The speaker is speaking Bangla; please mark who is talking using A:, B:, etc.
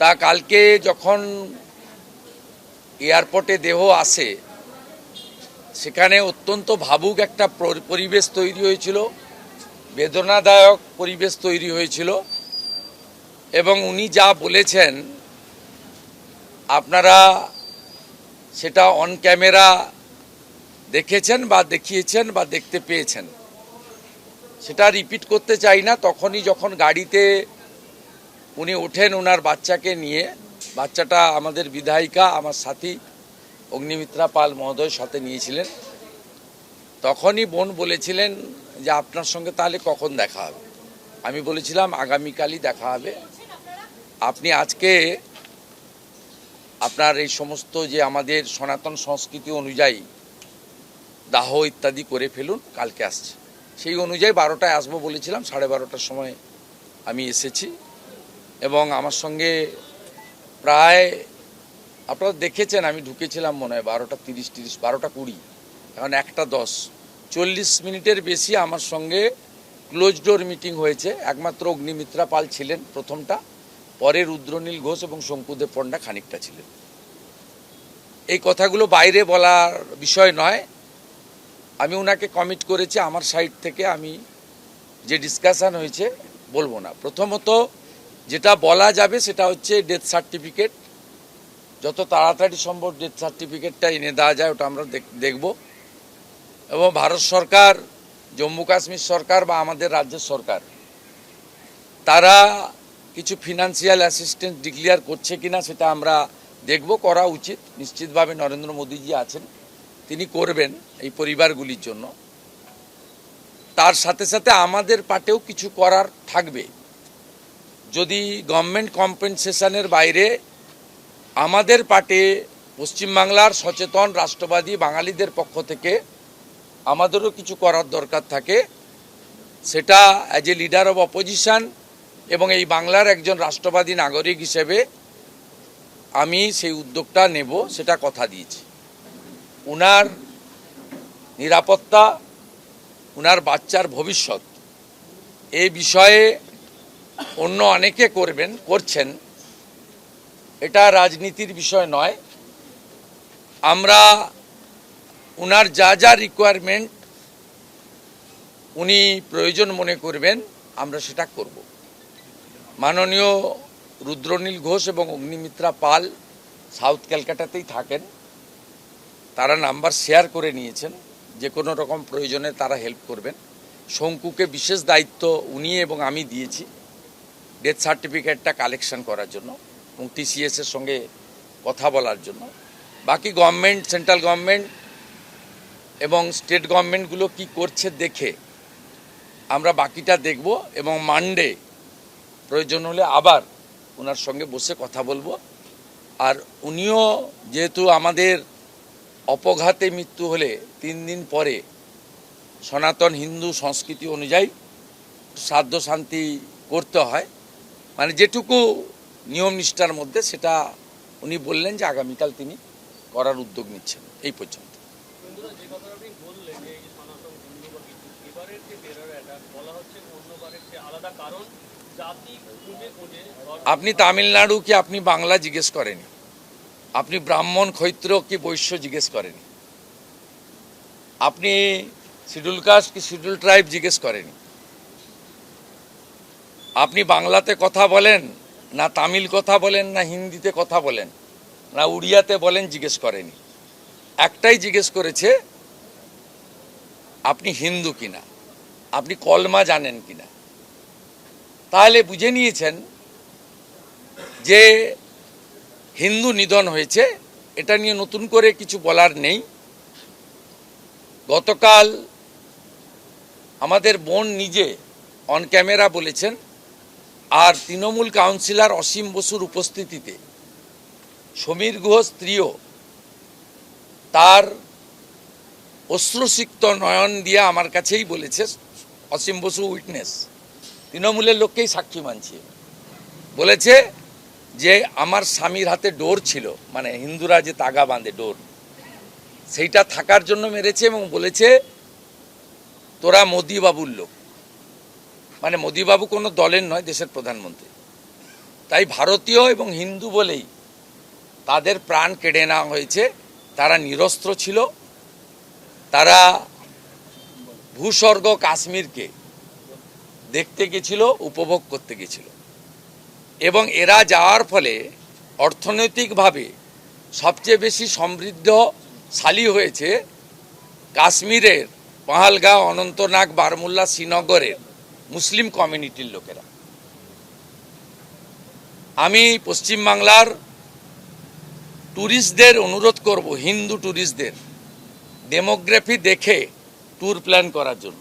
A: তা কালকে যখন এয়ারপোর্টে দেহ আসে, সেখানে অত্যন্ত ভাবুক একটা পরিবেশ তৈরি হয়েছিল, বেদনাদায়ক পরিবেশ তৈরি হয়েছিল, এবং উনি যা বলেছেন, আপনারা সেটা অন ক্যামেরা দেখেছেন বা দেখিয়েছেন বা দেখতে পেয়েছেন। সেটা রিপিট করতে চাই না, তখনই যখন গাড়িতে উনি ওঠেন ওনার বাচ্চাকে নিয়ে। বাচ্চাটা আমাদের বিধায়িকা, আমার সাথী অগ্নিমিত্রা পাল মহোদয় সাথে নিয়েছিলেন। তখনই বোন বলেছিলেন যে, আপনার সঙ্গে তাহলে কখন দেখা হবে? আমি বলেছিলাম, আগামীকালই দেখা হবে। আপনি আজকে আপনার এই সমস্ত যে আমাদের সনাতন সংস্কৃতি অনুযায়ী দাহ ইত্যাদি করে ফেলুন, কালকে আসছে। সেই অনুযায়ী বারোটায় আসব বলেছিলাম, সাড়ে বারোটার সময় আমি এসেছি। এবং আমার সঙ্গে প্রায়, আপনারা দেখেছেন আমি ঢুকেছিলাম মনে হয় বারোটা তিরিশ তিরিশ, বারোটা কুড়ি, এখন একটা দশ। চল্লিশ মিনিটের বেশি আমার সঙ্গে ক্লোজ ডোর মিটিং হয়েছে। একমাত্র অগ্নিমিত্রা পাল ছিলেন প্রথমটা, পরে রুদ্রনীল ঘোষ এবং শঙ্কুদেব পণ্ডা খানিকটা ছিলেন। এই কথাগুলো বাইরে বলার বিষয় নয়। আমি ওনাকে কমিট করেছি, আমার সাইড থেকে আমি যে ডিসকাশন হয়েছে বলব না। প্রথমত যেটা বলা যাবে সেটা হচ্ছে ডেথ সার্টিফিকেট যত তাড়াতাড়ি সম্ভব ডেথ সার্টিফিকেটটা এনে দেওয়া যায়, ওটা আমরা দেখ- দেখব। এবং ভারত সরকার, জম্মু কাশ্মীর সরকার বা আমাদের রাজ্যের সরকার, তারা কিছু ফিনান্সিয়াল অ্যাসিস্ট্যান্স ডিক্লেয়ার করছে কিনা সেটা আমরা দেখব, করা উচিত। নিশ্চিতভাবে নরেন্দ্র মোদীজি আছেন, তিনি করবেন এই পরিবারগুলির জন্য। তার সাথে সাথে আমাদের পাটেও কিছু করার থাকবে। যদি গভর্নমেন্ট কম্পেনসেশনের বাইরে আমাদের পাটে পশ্চিমবাংলার সচেতন রাষ্ট্রবাদী বাঙালিদের পক্ষ থেকে আমাদেরও কিছু করার দরকার থাকে। সেটা as a leader of opposition এবং এই বাংলার একজন রাষ্ট্রবাদী নাগরিক হিসেবে আমি সেই উদ্যোগটা নেব, সেটা কথা দিয়েছি। উনার নিরাপত্তা, উনার বাচ্চার ভবিষ্যৎ, এই বিষয়ে অন্য অনেকে করবেন, করছেন। এটা রাজনীতির বিষয় নয়। আমরা উনার যা যা রিকোয়ারমেন্ট উনি প্রয়োজন মনে করবেন, আমরা সেটা করব। মাননীয় রুদ্রনীল ঘোষ এবং অগ্নিমিত্রা পাল সাউথ ক্যালকাটাতেই থাকেন। তারা নাম্বার শেয়ার করে নিয়েছেন, যে কোনো রকম প্রয়োজনে তারা হেল্প করবেন। শঙ্কুকে বিশেষ দায়িত্ব উনি এবং আমি দিয়েছি। ডেথ সার্টিফিকেটটা কালেকশন করার জন্য এবং টিসিএস এর সঙ্গে কথা বলার জন্য। বাকি গভর্নমেন্ট সেন্ট্রাল গভর্নমেন্ট এবং স্টেট গভর্নমেন্টগুলো কি করছে দেখে আমরা বাকিটা দেখব এবং মানডে প্রয়োজন হলে আবার ওনার সঙ্গে বসে কথা বলব। আর উনিও যেহেতু আমাদের অপঘাতে মৃত্যু হলে তিন দিন পরে সনাতন হিন্দু সংস্কৃতি অনুযায়ী শ্রাদ্ধ শান্তি করতে হয় মানে যেটুকু নিয়ম নিষ্ঠার মধ্যে সেটা উনি বললেন যে আগামীকাল তিনি করার উদ্যোগ নিচ্ছেন এই পর্যন্ত। আপনি তামিলনাড়ু কি আপনি বাংলা জিজ্ঞেস করেনি আপনি ব্রাহ্মণ ক্ষৈত্র কি বৈশ্য জিজ্ঞেস করেনি আপনি শিডিউল কাস্ট কি শিডিউল ট্রাইব জিজ্ঞেস করেনি আপনি বাংলাতে কথা বলেন, না তামিল কথা বলেন, না হিন্দিতে কথা বলেন, না উড়িয়াতে বলেন, জিজ্ঞেস করেনি। একটাই জিজ্ঞেস করেছে, আপনি হিন্দু কিনা? আপনি কলমা জানেন কিনা? তাহলে বুঝে নিয়েছেন যে হিন্দু নিধন হয়েছে, এটা নিয়ে নতুন করে কিছু বলার নেই। গতকাল আমাদের বোন নিজে অন ক্যামেরা বলেছেন আর তৃণমূল কাউন্সিলর অসীম বসুর উপস্থিতিতে সমীর গুহ স্ত্রীও তার অশ্রুসিক্ত নয়ন দিয়ে আমার কাছেই বলেছে, অসীম বসু উইটনেস। তৃণমূলের লোককেই সাক্ষী মানছে। বলেছে যে আমার স্বামীর হাতে ডোর ছিল মানে হিন্দুরা যে তাগা বাঁধে ডোর, সেইটা থাকার জন্য মেরেছে এবং বলেছে, তোরা মোদিবাবুর লোক। মানে মোদিবাবু কোনো দলের নয়, দেশের প্রধানমন্ত্রী। তাই ভারতীয় এবং হিন্দু বলেই তাদের প্রাণ কেড়ে নেওয়া হয়েছে। তারা নিরস্ত্র ছিল। তারা ভূস্বর্গ কাশ্মীরকে দেখতে গেছিল, উপভোগ করতে গেছিল। এবং এরা যাওয়ার ফলে অর্থনৈতিকভাবে সবচেয়ে বেশি সমৃদ্ধশালী হয়েছে কাশ্মীরের পাহালগাঁও অনন্তনাগ বারমুল্লা শ্রীনগরের মুসলিম কমিউনিটির লোকেরা। আমি পশ্চিমবাংলার ট্যুরিস্টদের অনুরোধ করব, হিন্দু ট্যুরিস্টদের ডেমোগ্রাফি দেখে ট্যুর প্ল্যান করার জন্য।